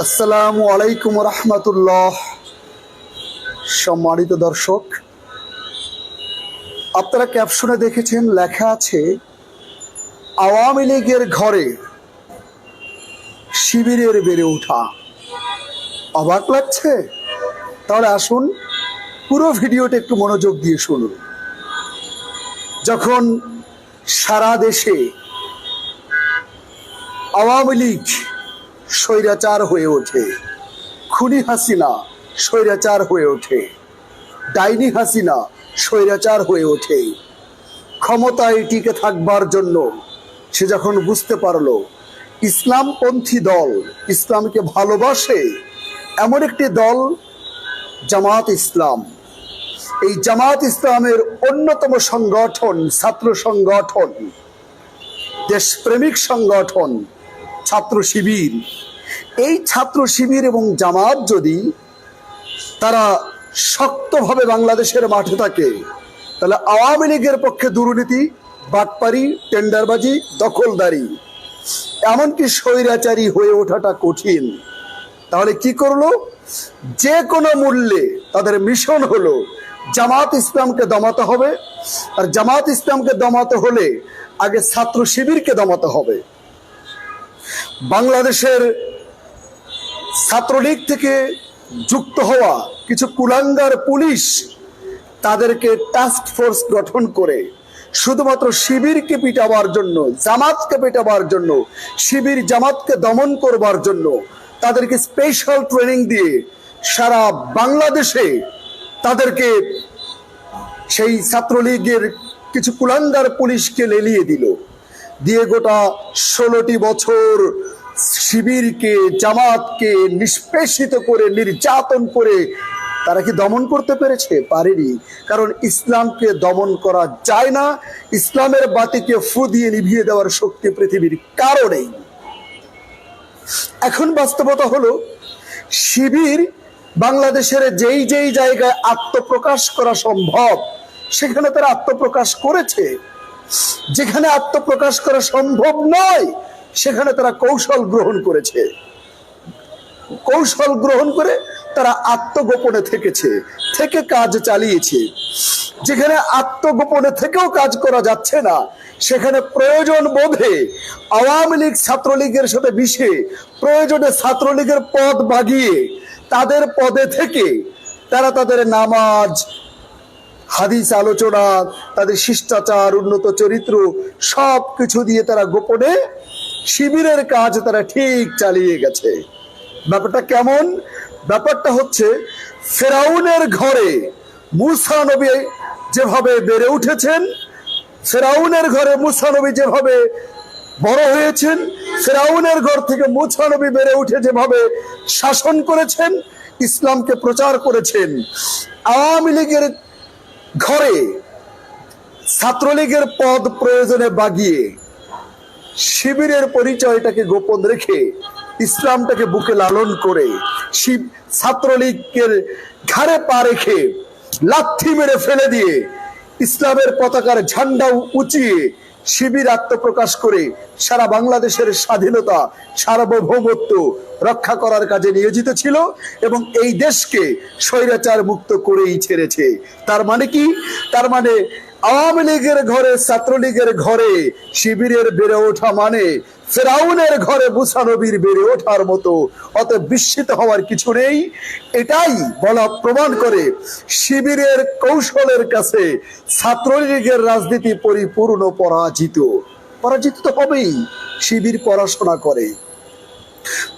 আসসালামু আলাইকুম রহমতুল্লাহ। সম্মানিত দর্শক, আপনারা ক্যাপশনে দেখেছেন, লেখা আছে, আওয়ামী লীগের ঘরে শিবিরের বেড়ে ওঠা। অবাক লাগছে? তাহলে আসুন, পুরো ভিডিওটা একটু মনোযোগ দিয়ে শুনুন। যখন সারা দেশে আওয়ামী লীগ স্বৈরাচার হয়ে ওঠে। খুনি হাসিনা স্বৈরাচার হয়ে ওঠে। ডাইনি হাসিনা স্বৈরাচার হয়ে ওঠে। ক্ষমতায় টিকে থাকবার জন্য সে যখন বুঝতে পারল, ইসলামপন্থী দল ইসলামকে ভালোবাসে, এমন একটি দল জামাত ইসলাম। এই জামাত ইসলামের অন্যতম সংগঠন ছাত্র সংগঠন, দেশপ্রেমিক সংগঠন ছাত্র শিবির। এই ছাত্র শিবির এবং জামাত যদি তারা শক্তভাবে বাংলাদেশের মাঠে থাকে, তাহলে আওয়ামী লীগের পক্ষে দুর্নীতি, বাটপারি, টেন্ডারবাজি, দখলদারি, এমনকি স্বৈরাচারী হয়ে ওঠাটা কঠিন। তাহলে কি করল? যে কোনো মূল্যে তাদের মিশন হলো, জামাত ইসলামকে দমাতে হবে। আর জামাত ইসলামকে দমাতে হলে আগে ছাত্র শিবিরকে দমাতে হবে। বাংলাদেশের ছাত্রলীগ থেকে যুক্ত হওয়া কিছু কুলাঙ্গার পুলিশ তাদেরকে টাস্ক ফোর্স গঠন করে শুধুমাত্র শিবিরকে পিটাবার জন্য, জামাতকে পেটাবার জন্য, শিবির জামাতকে দমন করবার জন্য তাদেরকে স্পেশাল ট্রেনিং দিয়ে সারা বাংলাদেশে তাদেরকে সেই ছাত্রলীগের কিছু কুলাঙ্গার পুলিশকে লেলিয়ে দিল। দিয়ে গোটা ষোলোটি বছর শিবিরকে, জামাতকে নিষ্পেষিত করে, নির্যাতন করে তারা কি দমন করতে পেরেছে? পারেনি। কারণ ইসলামকে দমন করা যায় না। ইসলামের বাতিকে ফু দিয়ে নিভিয়ে দেওয়ার শক্তি পৃথিবীর কারণেই এখন বাস্তবতা হলো, শিবির বাংলাদেশের যেই যেই জায়গায় আত্মপ্রকাশ করা সম্ভব, সেখানে তারা আত্মপ্রকাশ করেছে। যেখানে আত্মপ্রকাশ করা সম্ভব নয়, সেখানে তারা কৌশল গ্রহণ করেছে। কৌশল গ্রহণ করে তারা আত্মগোপনে থেকেছে, থেকে কাজ চালিয়েছে। যেখানে আত্মগোপনে থেকেও কাজ করা যাচ্ছে না, সেখানে প্রয়োজন বোধে আওয়ামী লীগ ছাত্রলীগের সাথে মিশে প্রয়োজনে ছাত্রলীগের পদ বাগিয়ে তাদের পদে থেকে তারা তাদের নামাজ হাদিস আলোচনা, তাদের শিষ্টাচার, উন্নত চরিত্র সব কিছু দিয়ে তারা গোপনে শিবিরের কাজ তারা ঠিক চালিয়ে গেছে। ব্যাপারটা কেমন? ব্যাপারটা হচ্ছে, ফেরাউনের ঘরে মুসা নবী যেভাবে বেড়ে উঠেছেন, ফেরাউনের ঘরে মুসা নবী যেভাবে বড় হয়েছেন, ফেরাউনের ঘর থেকে মুসা নবী বেড়ে উঠে যেভাবে শাসন করেছেন, ইসলামকে প্রচার করেছেন, আওয়ামী লীগের ঘরে ছাত্রলীগের পদ প্রয়োজনে বাগিয়ে শিবিরের পরিচয়টাকে গোপন রেখে ইসলামটাকে বুকে লালন করে শিব ছাত্রলীগের ঘাড়ে পা রেখে লাথি মেরে ফেলে দিয়ে ইসলামের পতাকার ঝান্ডাও উঁচিয়ে শিবির আত্মপ্রকাশ করে সারা বাংলাদেশের স্বাধীনতা, সার্বভৌমত্ব রক্ষা করার কাজে নিয়োজিত ছিল এবং এই দেশকে স্বৈরাচার মুক্ত করেই ছেড়েছে। তার মানে কি? তার মানে আওয়ামী লীগের ঘরে, ছাত্রলীগের ঘরে শিবিরের বেড়ে ওঠা মানে ফেরাউনের ঘরে মুসানবীর বেড়ে ওঠার মতো। অত বিস্মিত হওয়ার কিছু নেই। এটাই বলা প্রমাণ করে শিবিরের কৌশলের কাছে ছাত্রলীগের রাজনীতি পরিপূর্ণ পরাজিত। পরাজিত তো হবেই। শিবির পড়াশোনা করে।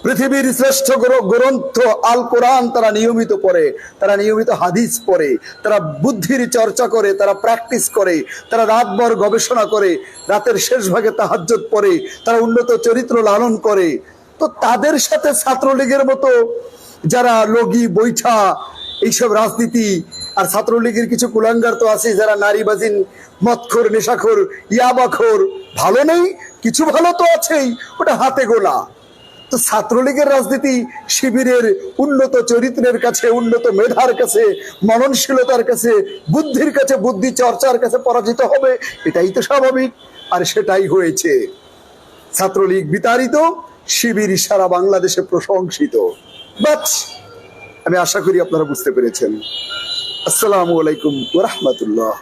পৃথিবীর শ্রেষ্ঠ গ্রন্থ আল কোরআন তারা নিয়মিত পড়ে, তারা নিয়মিত হাদিস পড়ে, তারা বুদ্ধির চর্চা করে, তারা প্র্যাকটিস করে, তারা রাতভর গবেষণা করে, রাতের শেষ ভাগে তাহাজ্জত পড়ে, তারা উন্নত চরিত্র লালন করে। তো তাদের সাথে ছাত্রলীগের মতো যারা লগি, বৈঠা, এইসব রাজনীতি আর ছাত্রলীগের কিছু কুলাঙ্গার তো আছে যারা নারীবাজিন মদখোর নেশাখোর, ইয়াবাখোর, ভালো নেই, কিছু ভালো তো আছেই, ওটা হাতে গোলা। তো ছাত্রলীগের রাজনীতি শিবিরের উন্নত চরিত্রের কাছে, উন্নত মেধার কাছে, মননশীলতার কাছে, বুদ্ধির কাছে, বুদ্ধি চর্চার কাছে পরাজিত হবে, এটাই তো স্বাভাবিক। আর সেটাই হয়েছে। ছাত্রলীগ বিতাড়িত, শিবির সারা বাংলাদেশে প্রশংসিত। বাট আমি আশা করি আপনারা বুঝতে পেরেছেন। আসসালামু আলাইকুম ওরহমতুল্লাহ